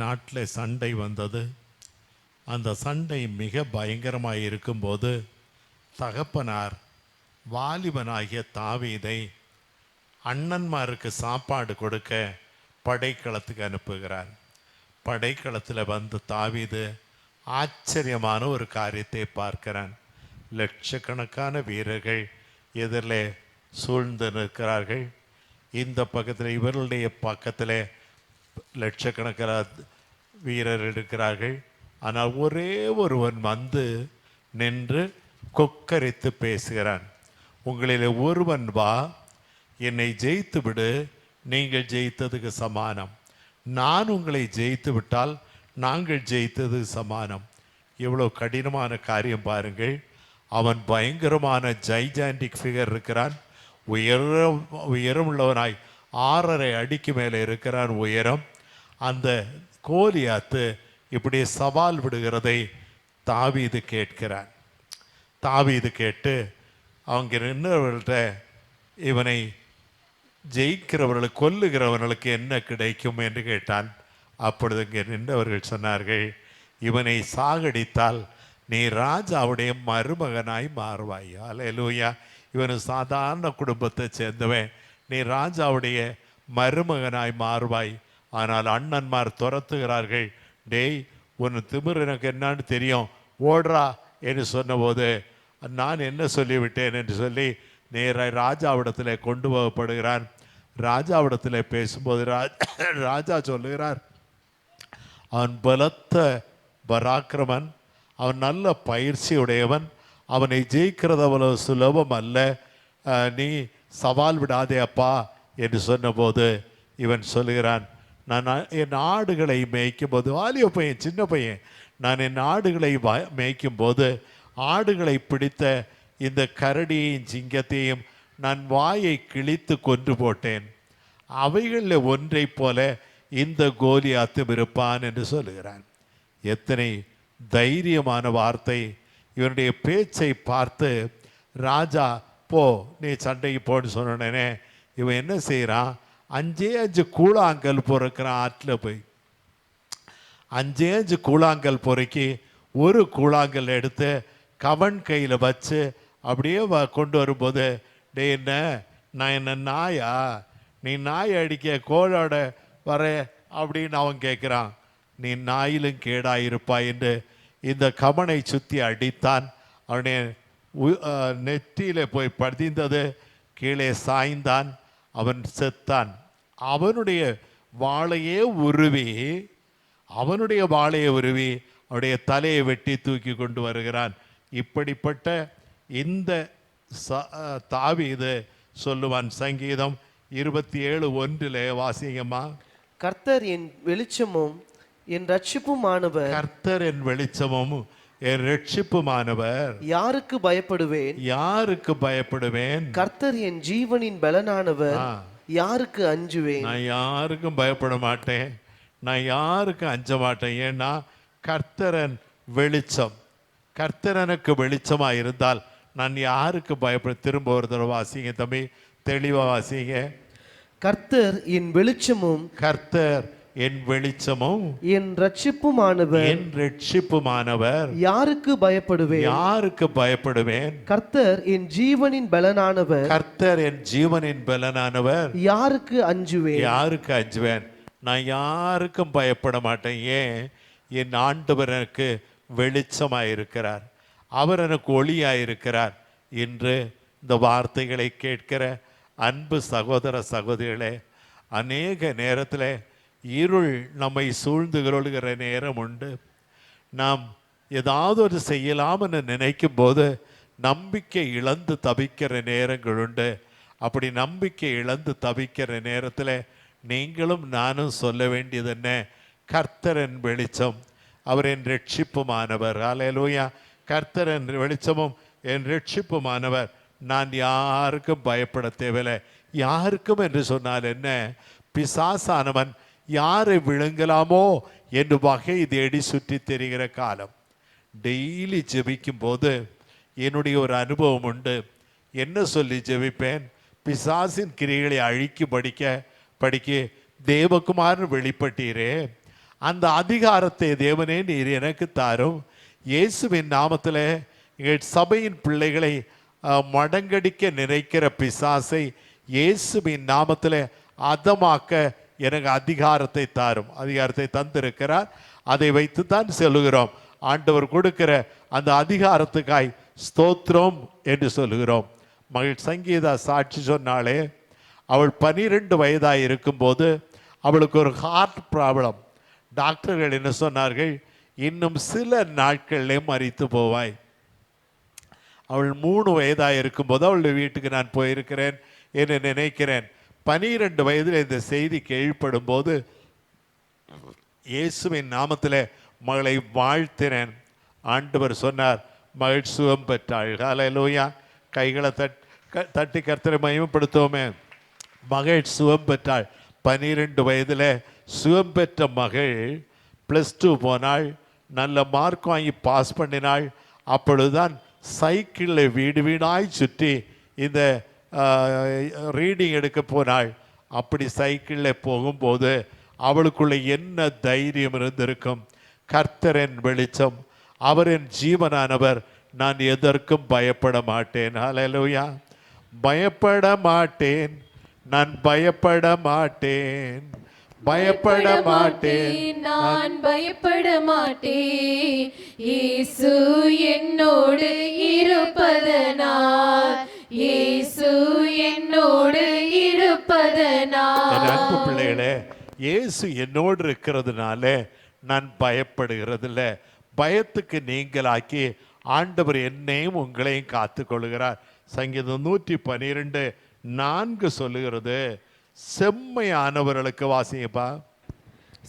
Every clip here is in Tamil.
நாட்டில் சண்டை வந்தது. அந்த சண்டை மிக பயங்கரமாக இருக்கும்போது தகப்பனார் வாலிபனாகிய தாவீதை அண்ணன்மாருக்கு சாப்பாடு கொடுக்க படைக்களத்துக்கு அனுப்புகிறார். படைக்களத்தில் வந்து தாவீது ஆச்சரியமான ஒரு காரியத்தை பார்க்கிறான். லட்சக்கணக்கான வீரர்கள் எதிரில் சூழ்ந்து நிற்கிறார்கள். இந்த பக்கத்தில் இவர்களுடைய பக்கத்தில் லட்சக்கணக்கான வீரர் இருக்கிறார்கள். ஆனால் ஒரே ஒருவன் வந்து நின்று கொக்கரித்து பேசுகிறான். உங்களில் ஒருவன் வா என்னை ஜெயித்து விடு நீங்கள் ஜெயித்ததுக்கு சமானம். நான் உங்களை ஜெயித்து விட்டால் நாங்கள் ஜெயித்தது சமானம். எவ்வளோ கடினமான காரியம் பாருங்கள். அவன் பயங்கரமான ஜைஜாண்டிக் ஃபிகர் இருக்கிறான். உயரம் உயரமுள்ளவனாய் ஆறரை அடிக்கு மேலே இருக்கிறான் உயரம். அந்த கோலியாத்து இப்படி சவால் விடுகிறதை தாவீது கேட்கிறான். தாவீது கேட்டு அவங்க நின்றவர்கள்ட்ட இவனை ஜெயிக்கிறவர்களுக்கு கொல்லுகிறவர்களுக்கு என்ன கிடைக்கும்? என்று கேட்டான். அப்பொழுது இங்கே நின்றவர்கள் சொன்னார்கள் இவனை சாகடித்தால் நீ ராஜாவுடைய மருமகனாய் மாறுவாய். அலையலூயா இவன் சாதாரண குடும்பத்தை சேர்ந்தவன். நீ ராஜாவுடைய மருமகனாய் மாறுவாய். ஆனால் அண்ணன்மார் துரத்துகிறார்கள். டேய் உன் திமிர் எனக்கு என்னன்னு தெரியும். ஓடுறா என்று சொன்னபோது நான் என்ன சொல்லிவிட்டேன்? என்று சொல்லி நேராக ராஜாவிடத்தில் கொண்டு போகப்படுகிறான். ராஜாவிடத்தில் பேசும்போது ராஜா சொல்லுகிறார் அவன் பலத்த பராக்கிரமன் அவன் நல்ல பயிற்சி உடையவன் அவனை ஜெயிக்கிறது அவ்வளவு சுலபம் அல்ல. நீ சவால் விடாதே அப்பா என்று சொன்னபோது இவன் சொல்லுகிறான் நான் என் ஆடுகளை மேய்க்கும் போது வாலிய பையன் சின்ன பையன். நான் என் ஆடுகளை வா- மேய்க்கும் போது ஆடுகளை பிடித்த இந்த கரடியையும் சிங்கத்தையும் நான் வாயை கிழித்து கொன்று போட்டேன். அவைகளில் ஒன்றைப் போல இந்த கோலியாத்தும் இருப்பான் என்று சொல்லுகிறான். எத்தனை தைரியமான வார்த்தை. இவனுடைய பேச்சை பார்த்து ராஜா போ நீ சண்டைக்கு போன்னு சொன்னோடனே இவன் என்ன செய்கிறான் அஞ்சே அஞ்சு கூழாங்கல் பொறுக்கிறான் ஆற்றில் போய் அஞ்சே அஞ்சு கூழாங்கல் பொறுக்கி ஒரு கூழாங்கல் எடுத்து கவன் கையில் வச்சு அப்படியே வ- கொண்டு வரும்போது டே என்ன? நான் என்ன நாயா? நீ நாய் அடிக்க கோழோட வர? அப்படின்னு அவன் கேட்குறான் நீ நாயிலும் கேடாயிருப்பாய் என்று இந்த கவனை சுற்றி அடித்தான். அவனே நெற்றியில் போய் பதிந்தது கீழே சாய்ந்தான் அவன் செத்தான். அவனுடைய வாளையே உருவி அவனுடைய வாளையை உருவி அவனுடைய தலையை வெட்டி தூக்கி கொண்டு வருகிறான். இப்படிப்பட்ட இந்த ச- அஹ் தாவீது சொல்லுவான் சங்கீதம் இருபத்தி ஏழு ஒன்றிலே வாசிங்கம்மா. கர்த்தர் என் வெளிச்சமும் என் ரட்சிப்புமானவர் கர்த்தர் என் வெளிச்சமும் என் ரட்சிப்புமானவர். யாருக்கு பயப்படுவேன்? யாருக்கு பயப்படுவேன்? கர்த்தர் என் ஜீவனின் பலனானவர். யாருக்கு அஞ்சுவேன்? நான் யாருக்கும் பயப்பட மாட்டேன். நான் யாருக்கும் அஞ்ச மாட்டேன். ஏன்னா கர்த்தரன் வெளிச்சம். கர்த்தரனுக்கு வெளிச்சமாக இருந்தால் நான் யாருக்கு பயப்பட திரும்ப ஒரு தடவை வாசிங்க தம்பி தெளிவாக வாசிங்க. கர்த்தர் என் வெளிச்சமும் கர்த்தர் என் வெளிச்சமும் என் ரட்சிப்புமானவர் என் ரட்சிப்புமானவர் யாருக்கு பயப்படுவேன்? யாருக்கு பயப்படுவேன்? கர்த்தர் என் ஜீவனின் பலனானவர். கர்த்தர் என் ஜீவனின் பலனானவர். யாருக்கு அஞ்சுவேன்? யாருக்கு அஞ்சுவேன்? நான் யாருக்கும் பயப்பட மாட்டேன். ஏன்? என் ஆண்டவர் எனக்கு வெளிச்சமாக இருக்கிறார் அவர் எனக்கு ஒளியாக இருக்கிறார் என்று இந்த வார்த்தைகளை கேட்கிற அன்பு சகோதர சகோதரிகளே அநேக நேரத்தில் இருள் நம்மை சூழ்ந்து கொள்கிற நேரம் உண்டு. நாம் ஏதாவது ஒரு செய்யலாம்னு நினைக்கும் போது நம்பிக்கை இழந்து தவிக்கிற நேரங்கள் உண்டு. அப்படி நம்பிக்கை இழந்து தவிக்கிற நேரத்தில் நீங்களும் நானும் சொல்ல வேண்டியது என்ன? கர்த்தரன் வெளிச்சம் அவர் என் ரட்சிப்புமானவர். அலையலூயா கர்த்தரன் வெளிச்சமும் என் ரட்சிப்புமானவர். நான் யாருக்கும் பயப்பட தேவையில்லை. யாருக்கும் என்று சொன்னால் என்ன? பிசாசானவன் யாரை விழுங்கலாமோ என்று வகை தேடி சுற்றி தெரிகிற காலம். டெய்லி ஜெபிக்கும் போது என்னுடைய ஒரு அனுபவம் உண்டு. என்ன சொல்லி ஜெபிப்பேன்? பிசாசின் கிரிகளை அழிக்கு படிக்க படிக்க தேவகுமாரன் வெளிப்பட்டீரே. அந்த அதிகாரத்தை தேவனே நீர் எனக்கு தாரும். இயேசுவின் நாமத்தில் எங்கள் சபையின் பிள்ளைகளை மடங்கடிக்க நினைக்கிற பிசாசை இயேசுவின் நாமத்தில் அதமாக்க எனக்கு அதிகாரத்தை தாரும். அதிகாரத்தை தந்திருக்கிறார். அதை வைத்து தான் செல்கிறோம் ஆண்டவர் கொடுக்கிற அந்த அதிகாரத்துக்காய் ஸ்தோத்திரம் என்று சொல்லுகிறோம். மகள் சங்கீதா சாட்சி சொன்னாலே அவள் பனிரெண்டு வயதாக இருக்கும்போது அவளுக்கு ஒரு ஹார்ட் ப்ராப்ளம் டாக்டர்கள் என்ன சொன்னார்கள்? இன்னும் சில நாட்களிலே மறித்து போவாய். அவள் மூணு வயதாக இருக்கும்போது அவளுடைய வீட்டுக்கு நான் போயிருக்கிறேன் என்று நினைக்கிறேன். பனிரெண்டு வயதில் இந்த செய்தி கேள்விப்படும் போது இயேசுவின் நாமத்தில் மகளை வாழ்த்தினேன். ஆண்டவர் சொன்னார் மகள் சுகம் பெற்றாள். ஹalleluya. கைகளை தட் க- தட்டி கர்த்தரை மகிமைப்படுத்துவோமே. மகள் சுகம் பெற்றாள். பனிரெண்டு வயதில் சுகம் பெற்ற மகள் ப்ளஸ் டூ போனாள் நல்ல மார்க் வாங்கி பாஸ் பண்ணினாள். அப்பொழுதுதான் சைக்கிளில் வீடு வீடாய் சுற்றி இந்த ரீடிங் எடுக்க போனாள். அப்படி சைக்கிளில் போகும்போது அவளுக்குள்ள என்ன தைரியம் இருந்திருக்கும்? கர்த்தரின் வெளிச்சம் அவரின் ஜீவனானவர் நான் எதற்கும் பயப்பட மாட்டேன். ஹalleluya பயப்பட மாட்டேன். நான் பயப்பட மாட்டேன். பயப்பட மாட்டேன். நான் பயப்பட மாட்டேன். இயேசு என்னோடு இருப்பதனால் இயேசு அன்பு பிள்ளைகளே இயேசு என்னோடு இருக்கிறதுனால நான் பயப்படுகிறதில்ல. பயத்துக்கு நீங்களாக்கி ஆண்டவர் என்னையும் உங்களையும் காத்து கொள்கிறார் சங்கீதம் நூற்றி பனிரெண்டு நான்கு சொல்லுகிறது செம்மையானவர்களுக்கு வாசிங்கப்பா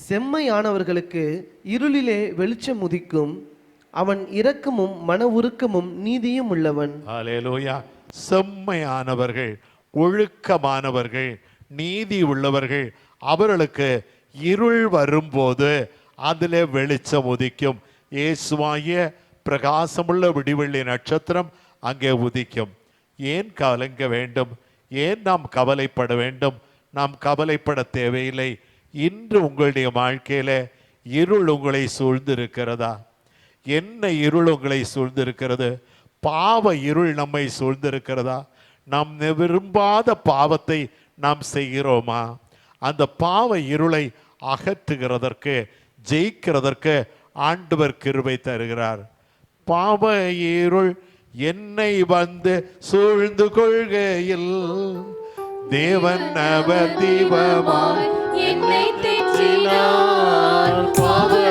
செம்மையானவர்களுக்கு இருளிலே வெளிச்சம் உதிக்கும். அவன் இரக்கமும் மன உருக்கமும் நீதியும் உள்ளவன். செம்மையானவர்கள் ஒழுக்கமானவர்கள் நீதி உள்ளவர்கள் அவர்களுக்கு இருள் வரும்போது அதிலே வெளிச்சம் உதிக்கும். இயேசுவாகிய பிரகாசமுள்ள விடிவெள்ளி நட்சத்திரம் அங்கே உதிக்கும். ஏன் கலங்க வேண்டும்? ஏன் நாம் கவலைப்பட வேண்டும்? நாம் கவலைப்பட தேவையில்லை. இன்று உங்களுடைய வாழ்க்கையில் இருள் உங்களை சூழ்ந்திருக்கிறதா? என்ன இருள் உங்களை சூழ்ந்திருக்கிறது? பாவ இருள் நம்மை சூழ்ந்திருக்கிறதா? நாம் விரும்பாத பாவத்தை நாம் செய்கிறோமா? அந்த பாவ இருளை அகற்றுகிறதற்கு ஜெயிக்கிறதற்கு ஆண்டவர் கிருபை தருகிறார். பாவ இருள் என்னை வந்து சூழ்ந்து கொள்கையில் தேவன் அவர் தீபமாய் என்னை தேற்றினார். பாவ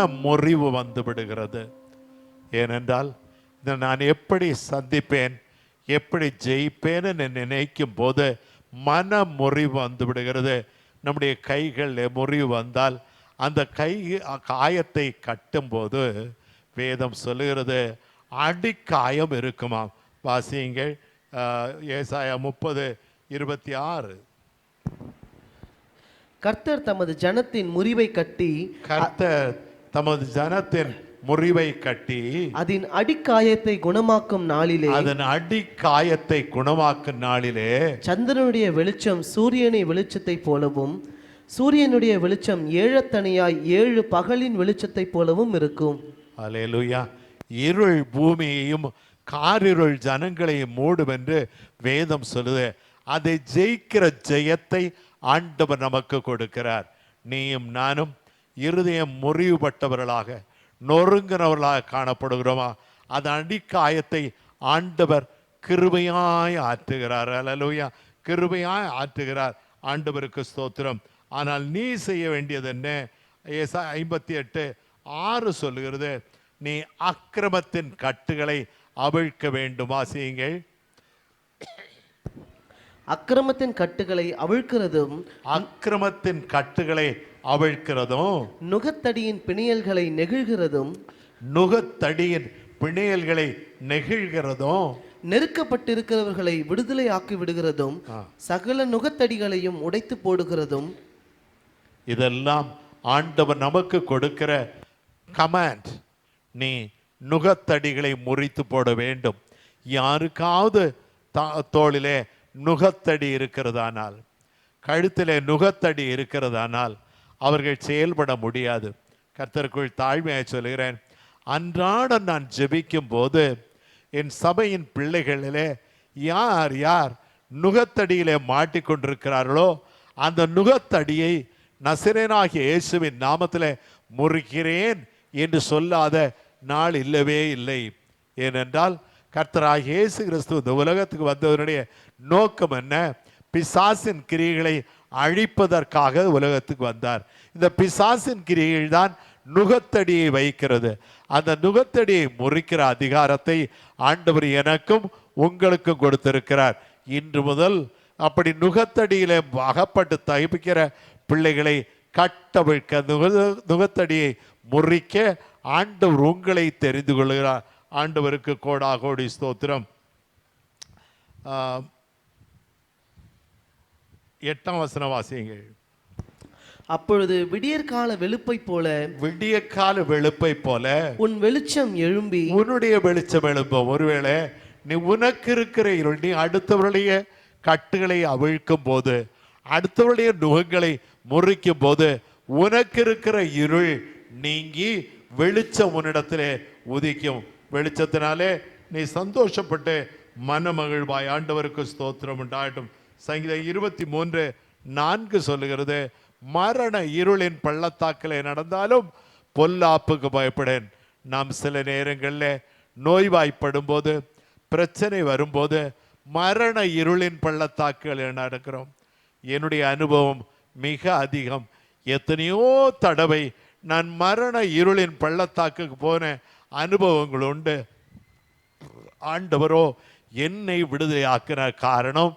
மன முறிவு வந்து விடுகிறது. ஏனென்றால் இதை நான் எப்படி சந்திப்பேன் எப்படி ஜெயிப்பேன்னு நினைக்கும் போது மன முறிவு வந்து விடுகிறது. நம்முடைய கைகளில் முறிவு வந்தால் அந்த கை காயத்தை கட்டும்போது வேதம் சொல்லுகிறது அடிக்காயம் இருக்குமாம். வாசியுங்கள் ஏசாயா முப்பது இருபத்தி ஆறு. கர்த்தர் தமது ஜனத்தின் முறிவை கட்டி கர்த்தர் தமது ஜனத்தின் முறிவை கட்டி அதன் அடிக்காயத்தை குணமாக்கும் நாளிலே அதன் அடி காயத்தை குணமாக்கும் நாளிலே சந்திரனுடைய வெளிச்சம் சூரியனை வெளிச்சத்தைப் போலவும் சூரியனுடைய வெளிச்சம் ஏழத்தனையாய் ஏழு பகலின் வெளிச்சத்தைப் போலவும் இருக்கும். அலேலுயா இருள் பூமியையும் காரிருள் ஜனங்களையும் மூடும் என்று வேதம் சொல்லுது. அதை ஜெயிக்கிற ஜெயத்தை ஆண்டவர் நமக்கு கொடுக்கிறார். நீயும் நானும் இருதயம் முறிவுபட்டவர்களாக நொறுங்கினவர்களாக காணப்படுகிறோமா? அந்த அடிக்காயத்தை ஆண்டவர் கிருபையாய் ஆற்றுகிறார். அல்லேலூயா கிருபையாய் ஆற்றுகிறார். ஆண்டவருக்கு ஸ்தோத்திரம். ஆனால் நீ செய்ய வேண்டியது என்ன? ஐம்பத்தி எட்டு ஆறு சொல்லுகிறது நீ அக்கிரமத்தின் கட்டுகளை அவிழ்க்க வேண்டும்? வாசியுங்கள் அக்கிரமத்தின் கட்டுகளை அவிழ்க்கிறதும் அக்கிரமத்தின் கட்டுகளை அவிழ்க்கிறதும் நுகத்தடியின் பிணியல்களை நெகிழ்கிறதும் நுகத்தடியின் பிணையல்களை நெகிழ்கிறதும் நெருக்கப்பட்டிருக்கிறவர்களை விடுதலை ஆக்கி விடுகிறதும் சகல நுகத்தடிகளையும் உடைத்து போடுகிறதும். இதெல்லாம் ஆண்டவர் நமக்கு கொடுக்கிற கமாண்ட் நீ நுகத்தடிகளை முறித்து போட வேண்டும். யாருக்காவது தோளிலே நுகத்தடி இருக்கிறதானால் கழுத்திலே நுகத்தடி இருக்கிறதானால் அவர்கள் செயல்பட முடியாது. கர்த்தருக்குள் தாழ்மையாக சொல்கிறேன் அன்றாடம் நான் ஜெபிக்கும் போது என் சபையின் பிள்ளைகளிலே யார் யார் நுகத்தடியிலே மாட்டிக்கொண்டிருக்கிறார்களோ அந்த நுகத்தடியை நசிரேனாகிய இயேசுவின் நாமத்தில் முறுகிறேன் என்று சொல்லாத நாள் இல்லவே இல்லை. ஏனென்றால் கர்த்தராக இயேசு கிறிஸ்து இந்த உலகத்துக்கு வந்தவருடைய நோக்கம் என்ன? பிசாசின் கிரியைகளை அழிப்பதற்காக உலகத்துக்கு வந்தார். இந்த பிசாசின் கிரியைகள் தான் நுகத்தடியை வைக்கிறது. அந்த நுகத்தடியை முறிக்கிற அதிகாரத்தை ஆண்டவர் எனக்கும் உங்களுக்கும் கொடுத்திருக்கிறார். இன்று முதல் அப்படி நுகத்தடியிலே அகப்பட்டு தகிப்பிக்கிற பிள்ளைகளை கட்டவிழ்க்க நுக நுகத்தடியை முறிக்க ஆண்டவர் உங்களை தெரிந்து கொள்கிறார். ஆண்டவருக்கு கோடா கோடி ஸ்தோத்திரம். ஆஹ் எட்டாம் வசன வாசியங்கள். அப்பொழுது விடியற்கால வெளுப்பைப் போல விடிய கால வெளுப்பை போல உன் வெளிச்சம் எழும்பி உன்னுடைய வெளிச்சம் எழும்பும். ஒருவேளை நீ உனக்கு இருக்கிற இருள் நீ அடுத்தவருடைய கட்டுகளை அவிழ்க்கும் போது அடுத்தவருடைய நுகங்களை முறிக்கும் போது உனக்கு இருக்கிற இருள் நீங்கி வெளிச்சம் உன்னிடத்திலே உதிக்கும். வெளிச்சத்தினாலே நீ சந்தோஷப்பட்டு மனமகிழ்வாய். ஆண்டவருக்கு ஸ்தோத்திரம் உண்டாகட்டும். சங்கீதம் இருபத்தி மூன்று நான்கு சொல்லுகிறது மரண இருளின் பள்ளத்தாக்கிலே நடந்தாலும் பொல்லாப்புக்கு பயப்படேன். நாம் சில நேரங்களில் நோய்வாய்ப்படும் போது பிரச்சனை வரும்போது மரண இருளின் பள்ளத்தாக்குகளில் நடக்கிறோம். என்னுடைய அனுபவம் மிக அதிகம். எத்தனையோ தடவை நான் மரண இருளின் பள்ளத்தாக்குக்கு போன அனுபவங்கள் உண்டு. ஆண்டவரோ என்னை விடுதலையாக்கின காரணம்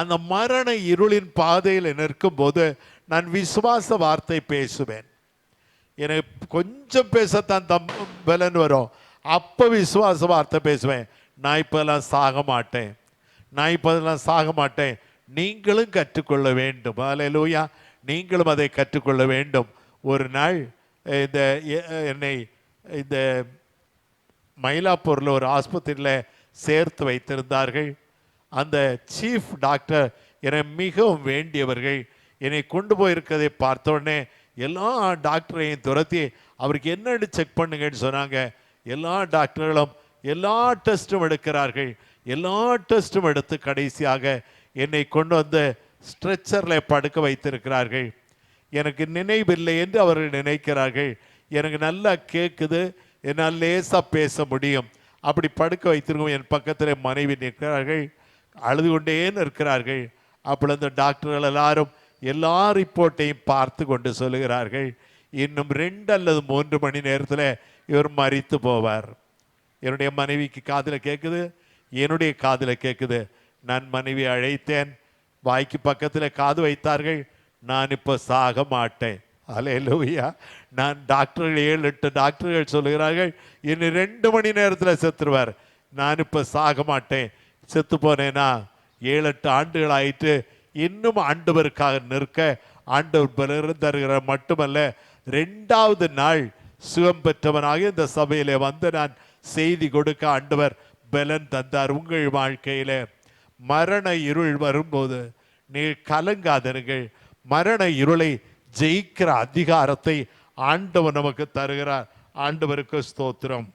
அந்த மரண இருளின் பாதையில் நிற்கும் போது நான் விசுவாச வார்த்தை பேசுவேன். எனக்கு கொஞ்சம் பேசத்தான் தம் பலன் வரும். அப்போ விசுவாச வார்த்தை பேசுவேன். நான் இப்போதெல்லாம் சாக மாட்டேன். நான் இப்போதெல்லாம் சாக மாட்டேன். நீங்களும் கற்றுக்கொள்ள வேண்டும். அலையலூயா நீங்களும் அதை கற்றுக்கொள்ள வேண்டும். ஒரு நாள் இந்த என்னை இந்த மயிலாப்பூரில் ஒரு ஆஸ்பத்திரியில் சேர்த்து வைத்திருந்தார்கள். அந்த சீஃப் டாக்டர் என்னை மிகவும் வேண்டியவர்கள். என்னை கொண்டு போயிருக்கதை பார்த்தோடனே எல்லா டாக்டரையும் துரத்தி அவருக்கு என்னன்னு செக் பண்ணுங்கன்னு சொன்னாங்க. எல்லா டாக்டர்களும் எல்லா டெஸ்ட்டும் எடுக்கிறார்கள். எல்லா டெஸ்ட்டும் எடுத்து கடைசியாக என்னை கொண்டு வந்து ஸ்ட்ரெச்சரில் படுக்க வைத்திருக்கிறார்கள். எனக்கு நினைவில்லை என்று அவர்கள் நினைக்கிறார்கள். எனக்கு நல்லா கேட்குது என்னால் லேசாக பேச முடியும். அப்படி படுக்க வைத்திருக்கும் என் பக்கத்தில் மனைவி நிற்கிறார்கள். அழுது கொண்டே நிற்கிறார்கள் அப்பொழுது அந்த டாக்டர்கள் எல்லாரும் எல்லா ரிப்போர்ட்டையும் பார்த்து கொண்டு சொல்லுகிறார்கள். இன்னும் ரெண்டு அல்லது மூன்று மணி நேரத்தில் இவர் மரித்து போவார். என்னுடைய மனைவிக்கு காதில் கேட்குது என்னுடைய காதில் கேட்குது நான் மனைவி அழைத்தேன். வாய்க்கு பக்கத்தில் காது வைத்தார்கள். நான் இப்போ சாக மாட்டேன். லூவியா நான் டாக்டர்கள் ஏழு எட்டு டாக்டர்கள் சொல்லுகிறார்கள். இன்னும் ரெண்டு மணி நேரத்தில் செத்துருவார். நான் இப்போ சாக மாட்டேன். செத்து போனேனா ஏழு எட்டு ஆண்டுகள் ஆயிட்டு இன்னும் ஆண்டவருக்காக நிற்க ஆண்டவர் பலரும் தருகிற மட்டுமல்ல ரெண்டாவது நாள் சுகம் பெற்றவனாக இந்த சபையிலே வந்து நான் செய்தி கொடுக்க ஆண்டவர் பலன் தந்தார் உங்கள் வாழ்க்கையில. மரண இருள் வரும்போது நீ கலங்காதீர்கள் மரண இருளை ஜெயிக்கிற அதிகாரத்தை ஆண்டவர் நமக்கு தருகிறார். ஆண்டவருக்கு ஸ்தோத்திரம்.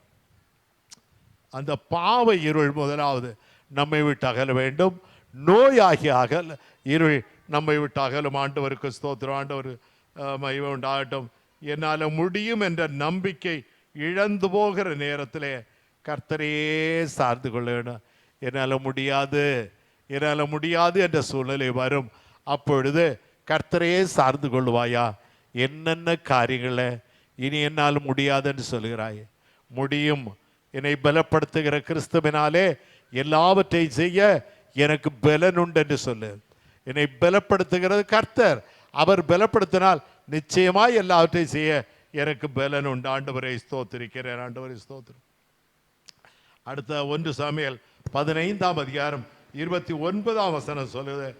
அந்த பாவ இருள் முதலாவது. நம்மை விட்டு அகல வேண்டும். நோயாகி அகல் இருள் நம்மை விட்டு அகலும். ஆண்டவருக்கு ஸ்தோத்திரம். ஆண்டவர் மகிமை உண்டாகட்டும். என்னால் முடியும் என்ற நம்பிக்கை இழந்து போகிற நேரத்தில் கர்த்தரையே சார்ந்து கொள்ள வேணும் என்னால் முடியாது என்னால் முடியாது என்ற சூழ்நிலை வரும். அப்பொழுது கர்த்தரையே சார்ந்து கொள்வாயா? என்னென்ன காரியங்களை இனி என்னால் முடியாதுன்னு சொல்கிறாய் முடியும். என்னை பலப்படுத்துகிற கிறிஸ்துவினாலே எல்லாவற்றையும் செய்ய எனக்கு பலன் உண்டு என்று சொல்லு. என்னை பலப்படுத்துகிறது கர்த்தர். அவர் பலப்படுத்தினால் நிச்சயமாய் எல்லாவற்றையும் செய்ய எனக்கு பலன் உண்டு. ஆண்டவரை ஸ்தோத்திரிக்கிறேன். ஆண்டவரை ஸ்தோத்திரம். அடுத்த ஒன்று சாமியல் பதினைந்தாம் அதிகாரம் இருபத்தி ஒன்பதாம் வசனம் சொல்லுது.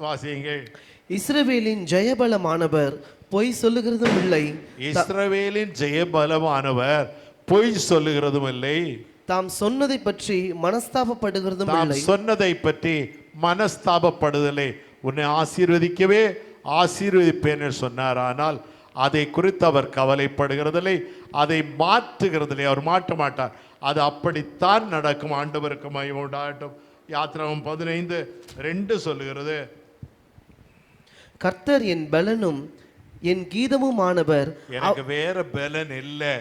வாசியுங்கள். இஸ்ரவேலின் ஜெயபலமானவர் பொய் சொல்லுகிறதும் இல்லை இஸ்ரவேலின் ஜெயபலமானவர் பொய் சொல்லுகிறதும் இல்லை தாம் சொன்னதை பற்றி மனஸ்தாபப்படுகிறதும் தாம் சொன்னதை பற்றி மனஸ்தாபப்படுதலை. உன்னை ஆசீர்வதிக்கவே ஆசீர்வதிப்பேன் என்று சொன்னார். ஆனால் அதை குறித்து அவர் கவலைப்படுகிறதில்லை அதை மாற்றுகிறதில்லை. அவர் மாற்ற மாட்டார். அது அப்படித்தான் நடக்கும். ஆண்டவருக்கு மயம் உண்டாகட்டும். யாத்திராவும் பதினைந்து ரெண்டு சொல்லுகிறது. கர்த்தர் என் பலனும் என் கீதமுமானவர். எனக்கு வேற பலன் இல்லை.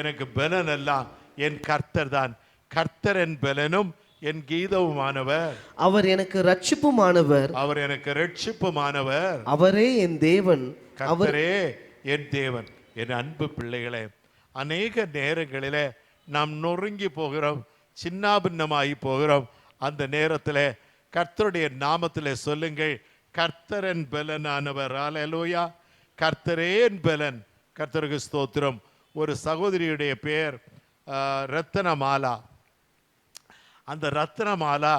எனக்கு பலன் எல்லாம் என் கர்த்தர் தான். கர்த்தர் என் பலனும் என் கீதவுமானவர். அவர் எனக்கு ரட்சிப்புமானவர் அவர் எனக்கு ரட்சிப்புமானவர் அவரே என் தேவன். கர்த்தரே என் தேவன் என் அன்பு பிள்ளைகளே அநேக நேரங்களிலே நாம் நொறுங்கி போகிறோம் சின்னாபின்னமாகி போகிறோம். அந்த நேரத்தில் கர்த்தருடைய நாமத்தில் சொல்லுங்கள் கர்த்தரன் பலனானவர். ஆலலோயா கர்த்தரே என் பலன். கர்த்தருக்கு ஸ்தோத்திரம். ஒரு சகோதரியுடைய பெயர் ரத்தன மாலா அந்த ரத்னமாலா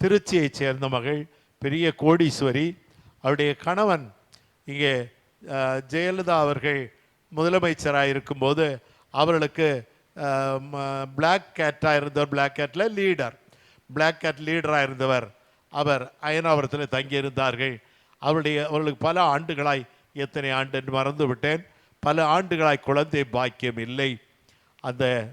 திருச்சியைச் சேர்ந்த மகள் பெரிய கோடீஸ்வரி. அவருடைய கணவன் இங்கே ஜெயலலிதா அவர்கள் முதலமைச்சராக இருக்கும்போது அவர்களுக்கு பிளாக் கேட்டாக இருந்தவர் பிளாக் கேட்டில் லீடர் பிளாக் கேட் லீடராக இருந்தவர். அவர் அயனாவரத்தில் தங்கியிருந்தார்கள். அவருடைய அவர்களுக்கு பல ஆண்டுகளாய் எத்தனை ஆண்டு மறந்து விட்டேன் பல ஆண்டுகளாய் குழந்தை பாக்கியம் இல்லை. அந்த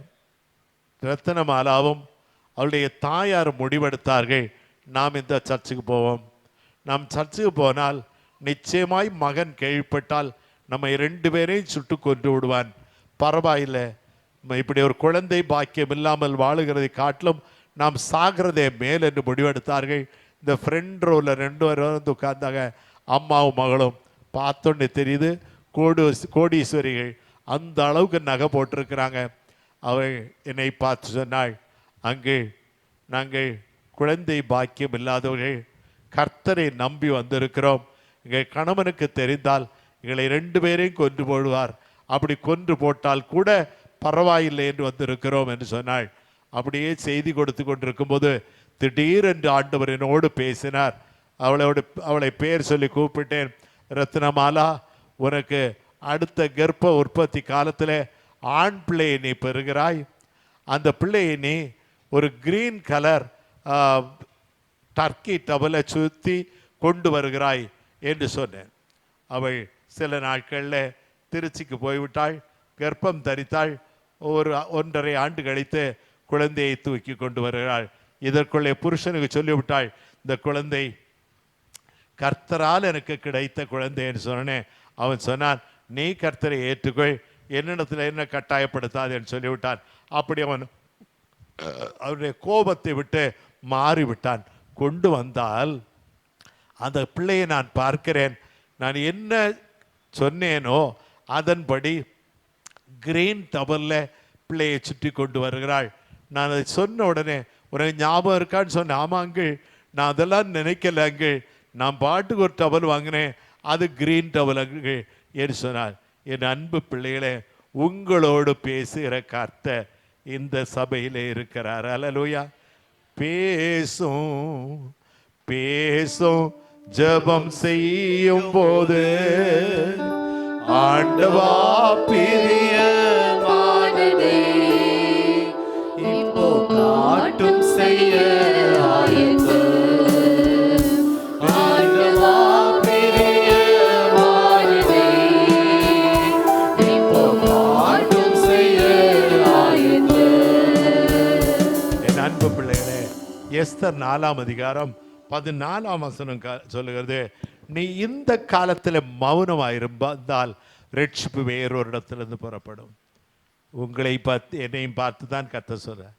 ரத்தனமாலாவும் அவளுடைய தாயார் முடிவெடுத்தார்கள். நாம் இந்த சர்ச்சுக்கு போவோம். நாம் சர்ச்சுக்கு போனால் நிச்சயமாய் மகன் கேள்விப்பட்டால் நம்ம ரெண்டு பேரையும் சுட்டு கொன்று விடுவான். பரவாயில்லை. நம்ம இப்படி ஒரு குழந்தை பாக்கியம் இல்லாமல் வாழுகிறதை காட்டிலும் நாம் சாகிறதே மேல் என்று முடிவெடுத்தார்கள். இந்த ஃப்ரெண்ட் ரோவில் ரெண்டு பேரும் வந்து உட்கார்ந்தாங்க. அம்மாவும் மகளும். பார்த்தோன்னே தெரியுது கோடு கோடீஸ்வரிகள் அந்த அளவுக்கு நகை போட்டிருக்கிறாங்க. அவள் என்னை பார்த்து சொன்னாள் அங்கே நாங்கள் குழந்தை பாக்கியம் இல்லாதவர்கள் கர்த்தரை நம்பி வந்திருக்கிறோம். எங்கள் கணவனுக்கு தெரிந்தால் எங்களை ரெண்டு பேரையும் கொன்று போடுவார். அப்படி கொன்று போட்டால் கூட பரவாயில்லை என்று வந்திருக்கிறோம் என்று சொன்னாள். அப்படியே செய்தி கொடுத்து கொண்டிருக்கும்போது திடீரென்று ஆண்டவர் என்னோடு பேசினார். அவளோடு அவளை பேர் சொல்லி கூப்பிட்டேன் ரத்னமாலா உனக்கு அடுத்த கர்ப்ப உற்பத்தி காலத்தில் ஆண் பிள்ளையை நீ பெறுகிறாய். அந்த பிள்ளையை நீ ஒரு கிரீன் கலர் டர்க்கி டபலை சுற்றி கொண்டு வருகிறாய் என்று சொன்னேன். அவள் சில நாட்களில் திருச்சிக்கு போய்விட்டாள் கர்ப்பம் தரித்தாள். ஒரு ஒன்றரை ஆண்டு கழித்து குழந்தையை தூக்கி கொண்டு வருகிறாள். இதற்குள்ளே புருஷனுக்கு சொல்லிவிட்டாள் இந்த குழந்தை கர்த்தரால் எனக்கு கிடைத்த குழந்தைன்னு சொன்னேன். அவன் சொன்னான் நீ கர்த்தரை ஏற்றுக்கொள் என்னிடத்தில் என்ன கட்டாயப்படுத்தாதுன்னு சொல்லிவிட்டான். அப்படி அவன் அவருடைய கோபத்தை விட்டு மாறிவிட்டான். கொண்டு வந்தால் அந்த பிள்ளையை நான் பார்க்கிறேன். நான் என்ன சொன்னேனோ அதன்படி கிரீன் டவல்ல பிள்ளையை சுற்றி கொண்டு வருகிறாள். நான் அதை சொன்ன உடனே உனக்கு ஞாபகம் இருக்கான்னு சொன்னேன் ஆமா நான் அதெல்லாம் நினைக்கல அங்கிள். நான் பாட்டுக்கு ஒரு டவல் வாங்கினேன். அது கிரீன் டவல் என்று சொன்னார் என் அன்பு பிள்ளைகளே உங்களோடு பேசுகிற கர்த்த இந்த சபையிலே இருக்கிறார். அலலூயா பேசும் பேசும் ஜெபம் செய்யும் போது ஆண்டவா பிரிய இப்போ காட்டும் செய்ய ஆயத்து எஸ்தர் நாலாம் அதிகாரம் பதினாலாம் வசனம் க- சொல்லுகிறது நீ இந்த காலத்தில் மௌனமாயிருந்தால் ரட்சிப்பு வேறொரு இடத்துலேருந்து புறப்படும். உங்களை பார்த்து என்னையும் பார்த்து தான் கத்த சொல்ல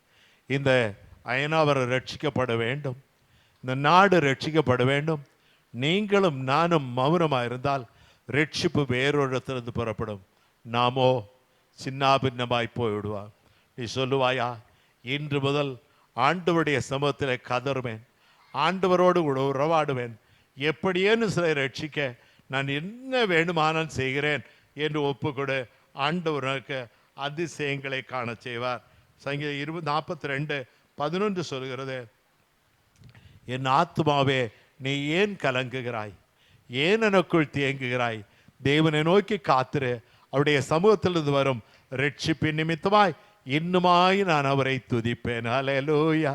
இந்த அயனாவரம் ரட்சிக்கப்பட வேண்டும். இந்த நாடு ரட்சிக்கப்பட வேண்டும். நீங்களும் நானும் மௌனமாக இருந்தால் ரட்சிப்பு வேறொரு இடத்துலேருந்து புறப்படும். நாமோ சின்னாபின்னமாய் போய்விடுவான் நீ சொல்லுவாயா இன்று முதல் ஆண்டவருடைய சமூகத்தில் கதறுவேன். ஆண்டவரோடு கூட உறவாடுவேன். எப்படியேன்னு சிலை ரட்சிக்க நான் என்ன வேணுமானால் செய்கிறேன் என்று ஒப்புக்கொடு ஆண்டவருக்கு அதிசயங்களை காண செய்வார். சங்கீதம் இருபது நாற்பத்தி ரெண்டு பதினொன்று சொல்கிறது என் ஆத்துமாவே நீ ஏன் கலங்குகிறாய்? ஏன் எனக்குள் தேங்குகிறாய்? தேவனை நோக்கி காத்திரு. அவருடைய சமூகத்திலிருந்து வரும் ரட்சிப்பின் நிமித்தமாய் இன்னுமாய் நான் அவரை துதிப்பேன். அலையலூயா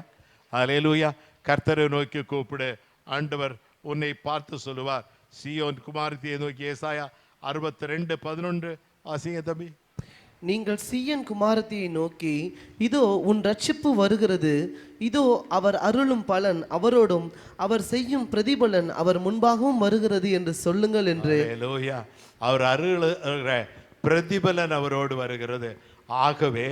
அலையலூயா கர்த்தரை நோக்கி கூப்பிடு. ஆண்டவர் உன்னை பார்த்து சொல்லுவார். சியோன் குமாரத்தியை நோக்கி ஏசாயா அறுபத்தி ரெண்டு பதினொன்று. ஆசிங்க தம்பி. நீங்கள் சீயன் குமாரத்தியை நோக்கி இதோ உன் ரட்சிப்பு வருகிறது. இதோ அவர் அருளும் பலன் அவரோடும் அவர் செய்யும் பிரதிபலன் அவர் முன்பாகவும் வருகிறது என்று சொல்லுங்கள் என்று. அவர் அருளுகிற பிரதிபலன் அவரோடு வருகிறது. ஆகவே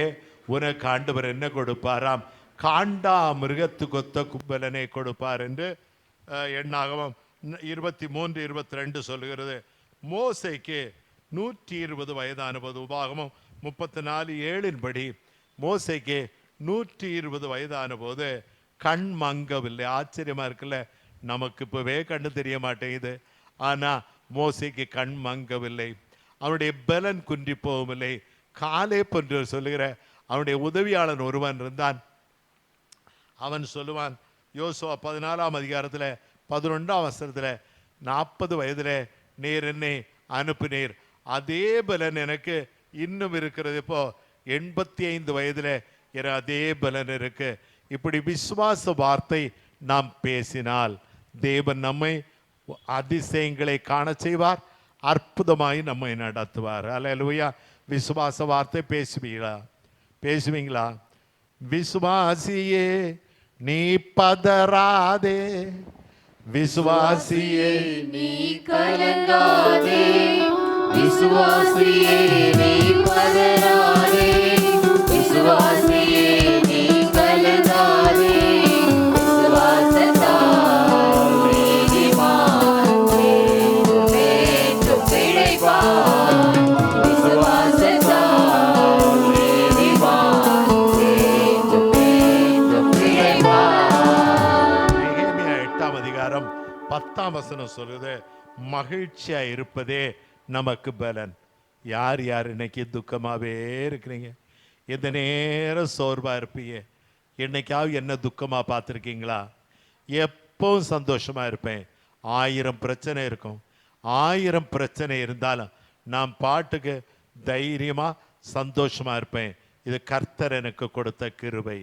உனக்கு ஆண்டவர் என்ன கொடுப்பாராம்? காண்டா மிருகத்து கொத்த கும்பலனை கொடுப்பார் என்று எண்ணாகவும் இருபத்தி மூன்று இருபத்தி ரெண்டு சொல்லுகிறது. மோசைக்கு நூற்றி இருபது வயதான போது உபாகமம் முப்பத்தி நாலு ஏழின்படி மோசைக்கு நூற்றி இருபது வயதான போது கண் மங்கவில்லை. ஆச்சரியமா இருக்குல்ல? நமக்கு இப்பவே கண்ணு தெரிய மாட்டேங்குது. ஆனா மோசைக்கு கண் மங்கவில்லை. அவனுடைய பலன் குன்றி போகவில்லை. காலே போன்று சொல்லுகிற அவனுடைய உதவியாளன் ஒருவன் இருந்தான். அவன் சொல்லுவான் யோசுவா பதினாலாம் அதிகாரத்தில் பதினொன்றாம் அவசரத்தில் நாற்பது வயதில் நீர் என்னை அனுப்பினீர். அதே பலன் எனக்கு இன்னும் இருக்கிறது. இப்போ எண்பத்தி ஐந்து வயதில் என அதே பலன் இருக்கு. இப்படி விசுவாச வார்த்தை நாம் பேசினால் தேவன் நம்மை அதிசயங்களை காண செய்வார் அற்புதமாய் நம்மை நடத்துவார். அல்லேலூயா விசுவாச வார்த்தை பேசுவீங்களா பேசுவீங்களா? விசுவாசியே நீ பதறாதே. விசுவாசியே நீ கலங்காதே. விசுவாசியே நீ பதறாதே. விசுவாசி பத்தாம் வசனம் சொல்லுது மகிழ்ச்சியா இருப்பதே நமக்கு பலன். யார் யார் இன்னைக்கு துக்கமாவே இருக்கிறீங்க? எந்த நேரம் சோர்வா இருப்பீங்க? என்னைக்காவது என்ன துக்கமா பார்த்துருக்கீங்களா? எப்பவும் சந்தோஷமா இருப்பேன். ஆயிரம் பிரச்சனை இருக்கும். ஆயிரம் பிரச்சனை இருந்தாலும் நான் பாட்டுக்கு தைரியமா சந்தோஷமா இருப்பேன். இது கர்த்தர் எனக்கு கொடுத்த கிருபை.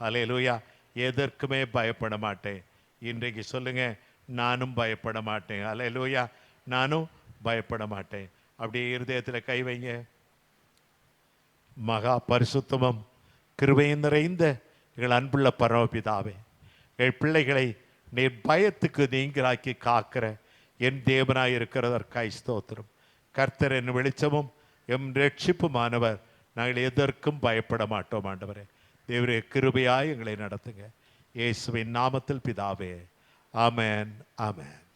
அலையலூயா எதற்குமே பயப்பட மாட்டேன். இன்றைக்கு சொல்லுங்க நானும் பயப்பட மாட்டேன் அலையலூயா நானும் பயப்பட மாட்டேன் அப்படியே இருதயத்தில் கை வைங்க. மகா பரிசுத்தமும் கிருபையும் நிறைந்த எங்கள் அன்புள்ள பரமபிதாவே எங்கள் பிள்ளைகளை நீர் பயத்துக்கு நீங்களாக்கி காக்கிற என் தேவனாய் இருக்கிறதற்காய் ஸ்தோத்திரம். கர்த்தர் என் வெளிச்சமும் எம் ரட்சிப்புமானவர் நாங்கள் எதற்கும் பயப்பட மாட்டோம் ஆண்டவரே. தேவரே கிருபையாய் எங்களை நடத்துங்க. இயேசுவின் நாமத்தில் பிதாவே. Amen. Amen.